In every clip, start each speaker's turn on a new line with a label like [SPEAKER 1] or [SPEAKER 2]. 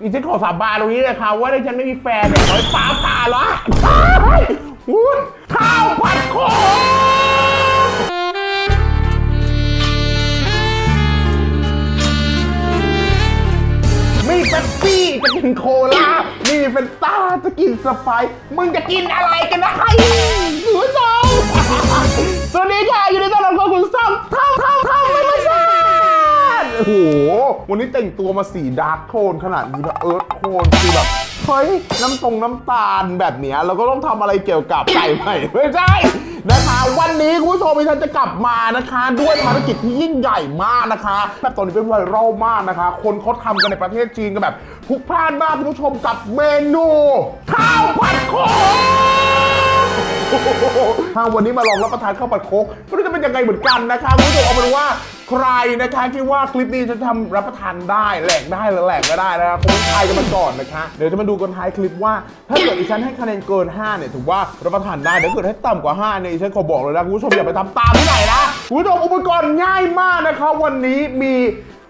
[SPEAKER 1] นี่ฉันขอสาบานตรงนี้เลยค่ะว่าถ้าฉันไม่มีแฟนเนี่ยขอให้ฟ้าผ่าละอุ้ยข้าวผัดโขมมีเป๊ปซี่จะกินโคลามีเฟนต้าจะกินสไปร์มึงจะกินอะไรกันนะใคร วันนี้แต่งตัวมาสีดาร์กโทนขนาดนี้นะเอิร์ธโทนคือแบบเฮ้ยน้ำตรงน้ำตาลแบบเนี้ยเราก็ต้องทำอะไรเกี่ยวกับไก่ใหม่ไม่ใช่นะคะวันนี้คุณผู้ชมดิฉันจะกลับมานะคะ ด้วยภารกิจที่ยิ่งใหญ่มากนะคะแบบตอนนี้เป็นไวรัลมากนะคะ คนเขาทำกันในประเทศจีนกันแบบพลุกพล่านมากคุณผู้ชมกับเมนูข้าวผัดโขมถ้าวันนี้มาลองรับประทานข้าวผัดโคกไม่รู้จะเป็นยังไงเหมือนกันนะคะคุณผู้ชมเอาเป็นว่า ใครนะคะคิดว่าคลิปนี้จะทำรับประทานได้แหลกได้หรือแหลกไม่ได้นะคะคงทายกันมาก่อนนะคะ เดี๋ยวจะมาดูกันท้ายคลิปว่า ถ้าเกิดอีฉันให้คะแนนเกิน 5 เนี่ยถือว่ารับประทานได้เดี๋ยวเกิดให้ต่ำกว่า 5 เนี่ยอีฉันขอบอกเลยนะคุณผู้ชมอย่าไปทำตามที่ไหนนะคุณผู้ชมอุปกรณ์ง่ายมากนะคะวันนี้มี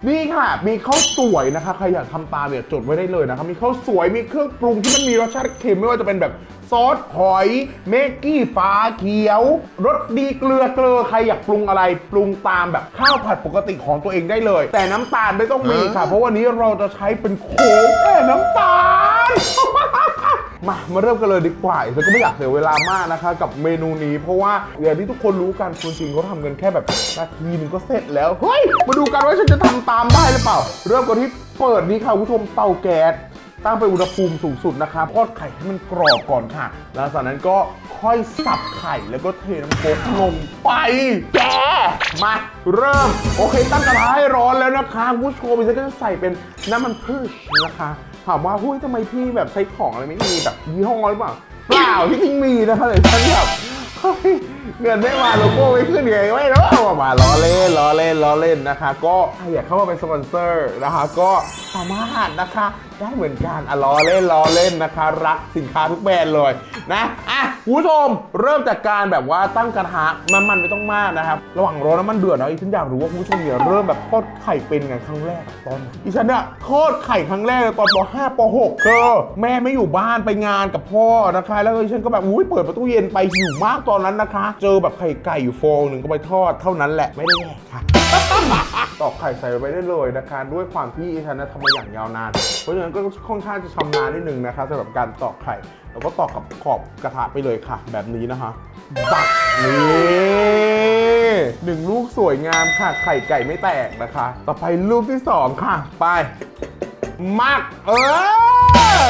[SPEAKER 1] นี่ค่ะ มีข้าวสวยนะคะ ใครอยากทำตามเนี่ยจดไว้ได้เลยนะคะมีข้าวสวย มีเครื่องปรุงที่มันมีรสชาติเค็มไม่ว่าจะเป็นแบบซอสหอย เมกกี้ฟ้าเขียว รสดีเกลือเกลือ ใครอยากปรุงอะไรปรุงตามแบบข้าวผัดปกติของตัวเองได้เลย แต่น้ำตาลไม่ต้องมีค่ะ เพราะวันนี้เราจะใช้เป็นโค้กแค่น้ำตาล มามาเริ่มกันเลยดีกว่าฉันก็ไม่อยากเสียเวลามากนะคะ กับเมนูนี้ เพราะว่าอย่างที่ทุกคนรู้กันคุณจริงเขาทำกันแค่แบบนาทีหนึงก็เสร็จแล้วเฮ้ยมาดูกันว่าฉันจะทำตามได้หรือเปล่า เริ่มกันที่เปิดนี้ค่ะคุณผู้ชมเตาแก๊สตั้งไปอุณหภูมิสูงสุดนะคะทอดไข่ให้มันกรอบก่อนค่ะ แล้วจากนั้นก็ค่อยสับไข่แล้วก็เทน้ำโค้กลงไปแกมาเริ่ม โอเค ตั้งกระทะให้ร้อนแล้วนะคะคุณผู้ชมฉันก็จะใส่เป็นน้ำมันพืชนะคะ ถามว่าหุ้ยทำไมพี่แบบใช้ของอะไรไม่มีแบบยี่ห้อหรือเปล่าเปล่าที่จริงมีนะคะแต่ฉันแบบเฮ้ย เงินไม่มาโลโก้ไม่ขึ้นไงไม่รู้เอามาล้อเล่นล้อเล่นล้อเล่นนะคะ ก็อยากเข้ามาเป็นสปอนเซอร์นะคะ ก็สามารถนะคะ ได้เหมือนกันอะล้อเล่นล้อเล่นนะคะ รักสินค้าทุกแบรนด์เลยนะอะคุณผู้ชมเริ่มจากการแบบว่าตั้งกระทะน้ำมันไม่ต้องมากนะครับ ระหว่างรอน้ำมันเดือดนะอีฉันอยากรู้ว่าคุณผู้ชมเนี่ยเริ่มแบบทอดไข่เป็นไงครั้งแรกตอนไหนอีฉันเนี่ยทอดไข่ครั้งแรกตอนป .5 ป .6 เธอแม่ไม่อยู่บ้านไปงานกับพ่อนะคะ แล้วอีฉันก็แบบอุ้ยเปิดประตูเย็นไปหิวมากตอนนั้นนะคะเจอแบบไข่ไก่อยู่ฟองหนึ่งก็ไปทอดเท่านั้นแหละไม่ได้แดกค่ะ ตอกไข่ใส่ไปได้เลยนะคะด้วยความที่ฉันนะทำมาอย่างยาวนาน เพราะฉะนั้นก็ค่อนข้างจะชำนาญนิดนึงนะคะสำหรับการตอกไข่แล้วก็ตอกกับขอบกระทะไปเลยค่ะ แบบนี้นะคะบักนี่หนึ่งลูกสวยงามค่ะ ไข่ไก่ไม่แตกนะคะ ต่อไปลูกที่สองค่ะ ไปมักเอ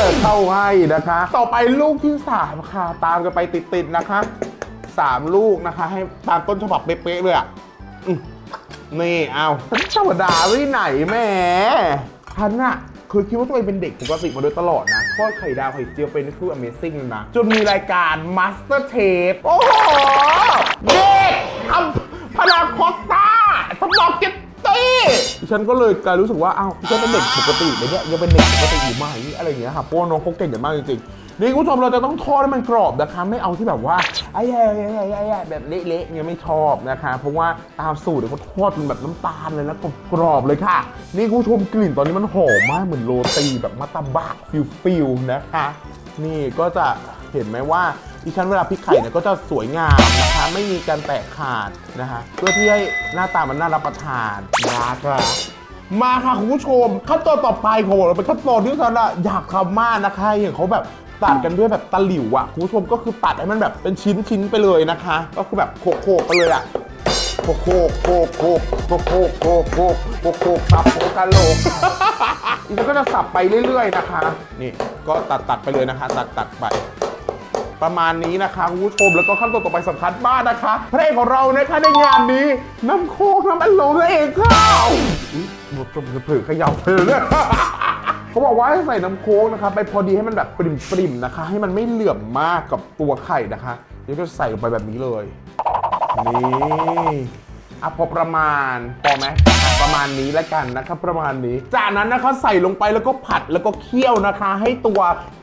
[SPEAKER 1] อเข้าให้นะคะ ต่อไปลูกที่สามค่ะ ตามกันไปติดๆนะคะ สามลูกนะคะ ให้ตามต้นฉบับเป๊ะๆเลยอะอืมนี่เอาธรรมดาที่ไหนแหม่ฉันอะเคยคิดว่าตัวเองเป็นเด็กปกติมาโดยตลอดนะทอดไข่ดาวไข่เจียวเป็นนี่คือ Amazing เลยนะ จนมีรายการ Master Chef โอ้โห เด็กทำพานาคอสต ฉันก็เลยกลายรู้สึกว่าอ้าวฉันเป็นเด็กปกติเลยเนี่ยยังเป็นเด็กปกติอยู่ไหมอะไรอย่างเงี้ยค่ะเพราะว่าน้องเขาเก่งกันมากจริงๆนี่คุณผู้ชมเราจะต้องทอดให้มันกรอบนะคะ ไม่เอาที่แบบว่าไอ้แย่ไอ้แย่ไอ้แย่แบบเละๆเนี่ยไม่ชอบนะคะ เพราะว่าตามสูตรเขาทอดเป็นแบบน้ำตาลเลยนะกรอบๆเลยค่ะ นี่คุณผู้ชมกลิ่นตอนนี้มันหอมมากเหมือนโรตีแบบมัตตาบะฟิลฟิลๆนะคะ นี่ก็จะเห็นไหมว่า ดิฉันเวลาพริกไข่เนี่ยก็จะสวยงามนะคะ ไม่มีการแตกขาดนะคะ เพื่อที่ให้หน้าตามันน่ารับประทานนะครับมาค่ะคุณผู้ชม ขั้นตอนต่อไปของเราเป็นขั้นตอนที่ฉันอะอยากทำมากนะคะอย่างเขาแบบตัดกันด้วยแบบตะหลิวอะคุณผู้ชมก็คือตัดให้มันแบบเป็นชิ้นชิ้นๆไปเลยนะคะ ก็คือแบบโขกๆไปเลยอะโขกโขกโขกโขกโขกโขกโขกโขกโขกโขกสับโขกกะโหลกอีกก็จะสับไปเรื่อยๆนะคะ นี่ก็ตัดตัดไปเลยนะคะ ตัดตัดไป ประมาณนี้นะคะคุณผู้ชมแล้วก็ขั้นตอนต่อไปสำคัญมากนะคะพระเอกของเรานะคะในงานนี้น้ำโคกน้ำอัดลมนั่นเองค่ะอุ๊ยหมดจะเผือเขย่าเธอเลยเขาบอกว่าให้ใส่น้ำโค้กนะคะไปพอดีให้มันแบบปริมๆนะคะ ให้มันไม่เหลื่อมมากกับตัวไข่นะคะเดี๋ยวก็ใส่ลงไปแบบนี้เลย นี่ อะพอประมาณพอไหมประมาณนี้แล้วกันนะครับประมาณนี้ จากนั้นนะคะใส่ลงไปแล้วก็ผัดแล้วก็เคี่ยวนะคะ ให้ตัว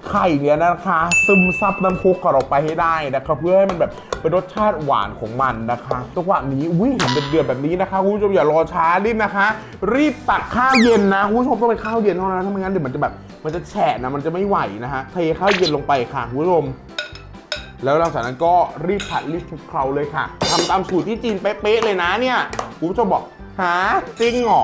[SPEAKER 1] ไข่เนี่ยนะคะ ซึมซับน้ำพุของเราไปให้ได้นะคะเพื่อให้มันแบบเป็นรสชาติหวานของมันนะคะจังหวะนี้อุ้ยเห็นเดือดแบบนี้นะคะคุณผู้ชมอย่ารอช้ารีบนะคะ รีบตักข้าวเย็นนะคุณผู้ชมต้องเป็นข้าวเย็นเท่านั้นถ้าไม่งั้นเดี๋ยวมันจะแบบมันจะแฉะนะมันจะไม่ไหวนะฮะเทข้าวเย็นลงไปค่ะคุณผู้ชม แล้วหลังจากนั้นก็รีบผัดรีบคลุกเคล้าเลยค่ะทำตามสูตรที่จีนเป๊ะๆเลยนะเนี่ยคุณผู้ชมบอกฮะจริงเหรอ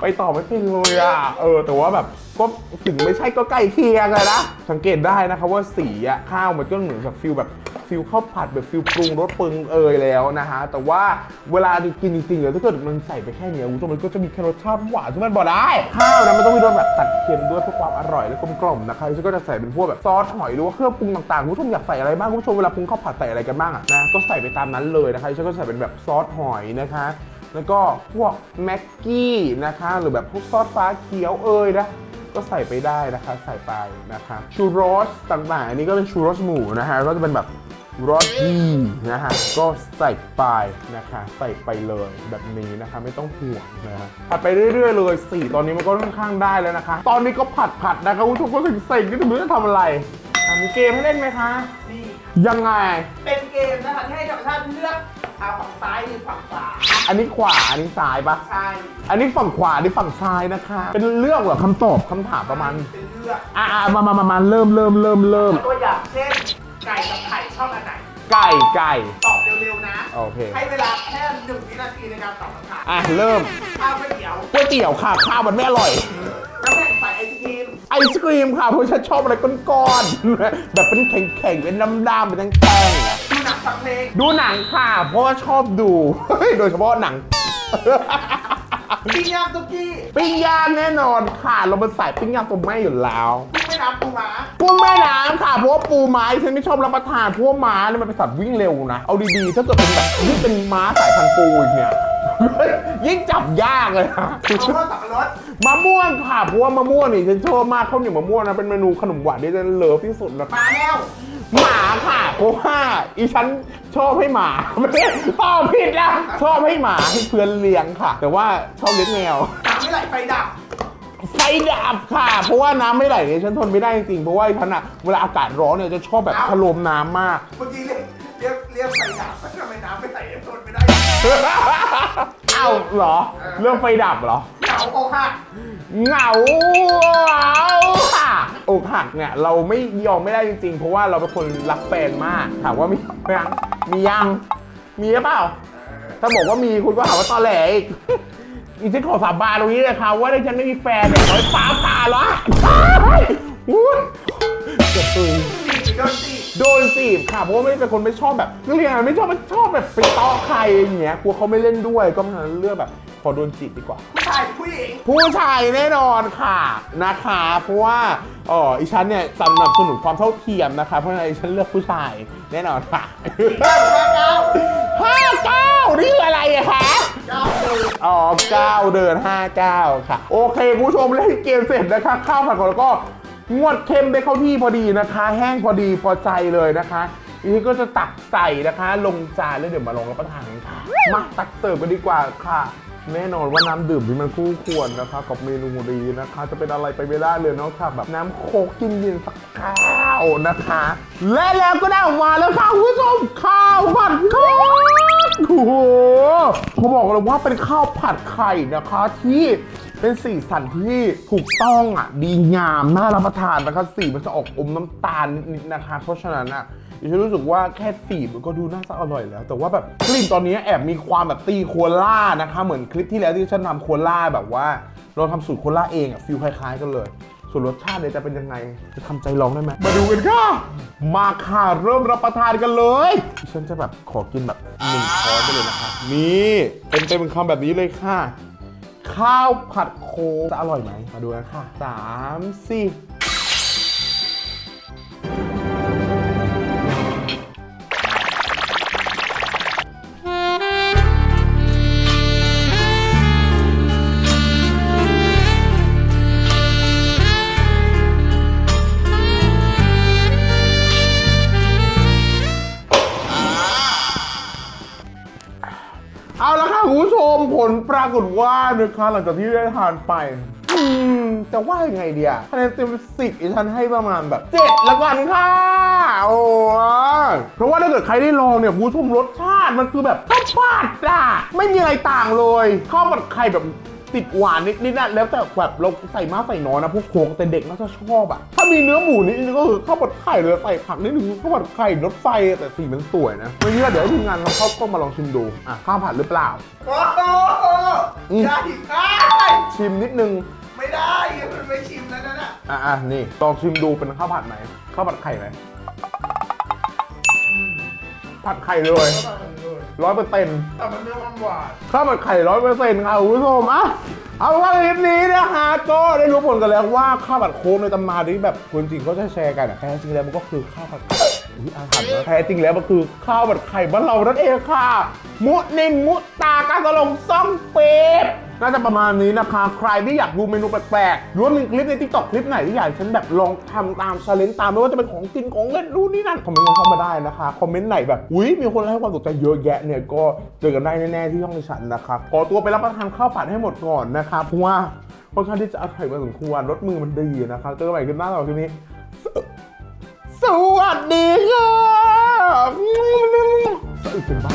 [SPEAKER 1] ไปต่อไม่เป็นเลยอะ เออ แต่ว่าแบบก็ถึงไม่ใช่ก็ใกล้เคียงเลยนะ สังเกตได้นะครับว่าสีอะข้าวมันก็เหมือนกับฟิลแบบ ฟิลข้าวผัดแบบฟิลปรุงรสปรุงเอยแล้วนะฮะแต่ว่าเวลากินจริงๆแล้วถ้าเกิดมันใส่ไปแค่เนี้ยคุณผู้ชมมันก็จะมีแค่รสชาติหวานที่มันบอกได้ข้าวนะมันต้องมีรสแบบตัดเค็มด้วยเพื่อความอร่อยและกลมกล่อมนะคะฉันก็จะใส่เป็นพวกแบบซอสหอยหรือว่าเครื่องปรุงต่างๆคุณผู้ชมอยากใส่อะไรบ้างคุณผู้ชมเวลาปรุงข้าวผัดใส่อะไรกันบ้างอะนะก็ใส่ไปตามนั้นเลยนะคะฉันก็ใส่เป็นแบบซอสหอยนะคะแล้วก็พวกแม็กกี้นะคะ หรือแบบพวกซอสฟ้าเขียวเอยนะก็ใส่ไปได้นะคะ ใส่ไปนะคะชูโรสต่างๆ อันนี้ก็เป็นชูโรสหมูนะคะก็จะเป็นแบบ รสดีนะฮะก็ใส่ไปนะคะใส่ไปเลยแบบนี้นะคะไม่ต้องห่วงนะฮะผัดไปเรื่อยๆเลยสีตอนนี้มันก็ค่อนข้างได้แล้วนะคะ ตอนนี้ก็ผัดผัดๆนะคะคุณผู้ชมก็ถึงเสร็จก็ถึงไม่รู้จะทำอะไรอะมีเกมให้เล่นไหมคะ
[SPEAKER 2] นี่
[SPEAKER 1] ยังไง
[SPEAKER 2] เป็นเกมนะคะที่ให้ธรรมชาติเลือกเอาฝั่งซ้ายหรือฝั่งขวา
[SPEAKER 1] อันนี้ขวาอันนี้ซ้ายปะ
[SPEAKER 2] ใช่
[SPEAKER 1] อันนี้ฝั่งขวาอันนี้ฝั่งซ้ายนะคะ เป็นเรื่องเหรอคำตอบคำถามประมาณ
[SPEAKER 2] เป็นเลือก
[SPEAKER 1] อ่ามามามามาเริ่มเริ่มเริ่มเริ่ม
[SPEAKER 2] ตัวอย่างเช่น ไก่กับไข่ชอบอันไหน
[SPEAKER 1] ไก่ไก่
[SPEAKER 2] ตอบเร็วๆนะ
[SPEAKER 1] โอเค
[SPEAKER 2] ให้เวลาแค่หนึ่งวินาทีในการตอบคำถาม
[SPEAKER 1] อะเริ่ม
[SPEAKER 2] ข้าวก๋วยเตี๋ยว
[SPEAKER 1] ก๋วยเตี๋ยวค่ะข้าวมันไม่อร่อย
[SPEAKER 2] น้ำแข็งใสไอศกรีม
[SPEAKER 1] ไอศกรีมค่ะเพราะฉันชอบอะไรก้อนๆ แบบเป็นแข็งๆเป็นน้ำๆเป็นแท่งๆอะ
[SPEAKER 2] ดูหนังฟังเพลง
[SPEAKER 1] ดูหนังค่ะ เพราะว่าชอบดู โดยเฉพาะหนัง
[SPEAKER 2] ปิ้งย่างซุกี้
[SPEAKER 1] ปิ้งย่างแน่นอนค่ะ เราเป็นสายปิ้งย่างตัวแม่อยู่แล้ว
[SPEAKER 2] กุ้งแม่ น้ำปูม้า
[SPEAKER 1] กุ้งแม่น้ำค่ะ เพราะว่าปูม้าฉันไม่ชอบรับประทานเพราะว่าม้าเนี่ยมันเป็นสัตว์วิ่งเร็วนะ เอาดีๆ ถ้าเกิดเป็นแบบยิ่งเป็นม้าสายพันธุ์ปูอีกเนี่ย ยิ่งจับยากเลยนะ
[SPEAKER 2] เอาว่าสับปะรด
[SPEAKER 1] มะม่วงค่ะ เพราะว่ามะม่วงนี่ฉันชอบมากข้าวเหนียวมะม่วงนะ เป็นเมนูขนมหวานที่ฉันเลิฟที่สุดนะ
[SPEAKER 2] หมาแมว
[SPEAKER 1] หมาค่ะ เพราะว่าอีฉันชอบให้หมาไม่ใช่ตอบผิดนะชอบให้หมาให้เพื่อนเลี้ยงค่ะ แต่ว่าชอบเลี้ยงแมว
[SPEAKER 2] หนังไม่ไหลไฟดับ
[SPEAKER 1] ไฟดับค่ะ เพราะว่าน้ำไม่ไหลเนี่ยฉันทนไม่ได้จริงๆเพราะว่าไอ้ฉันอะเวลาอากาศร้อนเนี่ยจะชอบแบบถลมน้ำมาก
[SPEAKER 2] เมื่อกี้เรียกเรียกเรียกไฟดับทำไมน้ำไม่ไหลทนไม่ได้
[SPEAKER 1] เอ้าเหรอ เรื่องไฟดับเหรอ
[SPEAKER 2] เหงาโอค่ะ
[SPEAKER 1] เหงาค่ะอกหักเนี่ยเราไม่ยอมไม่ได้จริงๆ เพราะว่าเราเป็นคนรักแฟนมากถามว่ามียังมียังมีหรือเปล่า ถ้าบอกว่ามีคุณก็หาว่าตอแหลอีก อีฉันขอสาบานตรงนี้เลยค่ะว่าถ้าฉันไม่มีแฟนเนี่ยขอให้ฟ้าผ่าละอุ้ยเจ็บตัว
[SPEAKER 2] สี่โดนสี่
[SPEAKER 1] โดนจีบค่ะเพราะว่าไม่ได้เป็นคนไม่ชอบแบบเรียกอะไรไม่ชอบไม่ชอบแบบไปต้อใครอย่างเงี้ยกลัวเขาไม่เล่นด้วยก็เพราะฉะนั้นเลือกแบบขอโดนจีบดีกว่า
[SPEAKER 2] ผู้ชายผู้หญิง
[SPEAKER 1] ผู้ชายแน่นอนค่ะนะคะเพราะว่าเอออีฉันเนี่ยสนับสนุนความเท่าเทียมนะคะเพราะฉะนั้นอีฉันเลือกผู้ชายแน่นอนค่ะ
[SPEAKER 2] เก้าเก้า
[SPEAKER 1] ห้าเก้านี่คืออะไรอะคะ
[SPEAKER 2] เก้าหนึ่ง
[SPEAKER 1] อ๋อเก้าเดินห้าเก้าค่ะ โอเคผู้ชมเล่นเกมเสร็จนะคะข้าวผัดของเราก็งวดเค็มได้เข้าที่พอดีนะคะ แห้งพอดีพอใจเลยนะคะอีนี้ก็จะตักใส่นะคะ ลงจานแล้วเดี๋ยวมาลองรับประทานกันค่ะมาตักเสิร์ฟกันดีกว่าค่ะ แน่นอนว่าน้ำดื่มที่มันคู่ควรนะคะ กับเมนูดีนะคะ จะเป็นอะไรไปไม่ได้เลยนอกจากแบบน้ำโคกกินเย็นสักข้าวนะคะ และแล้วก็ได้ออกมาแล้วค่ะคุณผู้ชมข้าวผัดไข่ โอ้โหเขาบอกเลยว่าเป็นข้าวผัดไข่นะคะที่เป็นสีสันที่ถูกต้องอะดีงามน่ารับประทานนะคะสีมันจะออกอมน้ำตาลนิดๆนะคะ เพราะฉะนั้นอะดิฉันรู้สึกว่าแค่สีมันก็ดูน่าจะอร่อยแล้ว แต่ว่าแบบกลิ่นตอนนี้แอบมีความแบบตีโคล่านะคะ เหมือนคลิปที่แล้วที่ฉันทำโคล่าแบบว่า เราทำสูตรโคล่าเองอะฟิลคล้ายๆกันเลย ส่วนรสชาติเนี่ยจะเป็นยังไง จะทำใจลองได้ไหมมาดูกันค่ะ มาค่ะ เริ่มรับประทานกันเลยฉันจะแบบขอกินแบบหนึ่งช้อนไปเลยนะคะนี่เป็นเต็มคำแบบนี้เลยค่ะ ข้าวผัดโคจะอร่อยไหมมาดูกันค่ะสามสี่ ปรากฏว่านะคะหลังจากที่ได้ทานไปจะว่ายังไงเดียคะแนนเต็มสิบอีฉันให้ประมาณแบบเจ็ดละกันค่ะ โอ้เพราะว่าถ้าเกิดใครได้ลองเนี่ยคุณผู้ชมรสชาติมันคือแบบข้าวผัดอะไม่มีอะไรต่างเลยข้าวผัดไข่แบบ ติดหวานนิดๆนะแล้วแต่แบบเราใส่มากใส่น้อยนะพวกโครงแต่เด็กน่าจะชอบอะถ้ามีเนื้อหมูนิดนึงก็คือข้าวผัดไข่เลยใส่ผักนิดนึงข้าวผัดไข่รสไฟแต่สีมันสวยนะไม่เชื่อเดี๋ยวให้ทีมงานเราเข้ากล้องมาลองชิมดูอะข้าวผัดหรือเปล่า
[SPEAKER 2] โอ้โห
[SPEAKER 1] อืม
[SPEAKER 2] ได้ได้
[SPEAKER 1] ชิมนิดนึง
[SPEAKER 2] ไม่ได้มันไม่ชิมแล้วนะน่ะ
[SPEAKER 1] อะอะนี่ลองชิมดูเป็นข้าวผัดไหมข้าวผัดไข่ไหมผัดไข่เลย ร้อยเปอร์เซ็นต์
[SPEAKER 2] แต่มันมีความหวาน
[SPEAKER 1] ข้าวผัดไข่ร้อยเปอร์เซ็นต์ค่ะคุณผู้ชมอะเอาเป็นว่าคลิปนี้นะคะก็ได้รู้ผลกันแล้วว่าข้าวผัดโค้งในตำนานที่แบบคนจริงเขาจะแชร์กันอะแท้จริงแล้วมันก็คือข้าวผัดไข่อุ๊ยอาหารนะแท้จริงแล้วมันคือข้าวผัดไข่บ้านเรานั่นเองค่ะ มุนินมุตากากะลงซ่องเป็ด น่าจะประมาณนี้นะคะ ใครที่อยากดูเมนูแปลกๆหรือว่ามีคลิปในทิกตอกคลิปไหนที่อยากให้ฉันแบบลองทำตามชาเลนจ์ตามไม่ว่าจะเป็นของกินของเล่นนู่นนี่นั่นคอมเมนต์กันเข้ามาได้นะคะ คอมเมนต์ไหนแบบ อุ้ยมีคนให้ความสนใจเยอะแยะเนี่ยก็เจอกันได้แน่ๆที่ช่องดิฉันนะครับขอตัวไปรับประทานข้าวผัดให้หมดก่อนนะคะเพราะว่าค่อนข้างที่จะอร่อยพอสมควรรสมือมันดีนะคะเจอกันใหม่คลิปหน้าต่อคลิปนี้ สวัสดีค่ะสวัสดีเป็นบ้า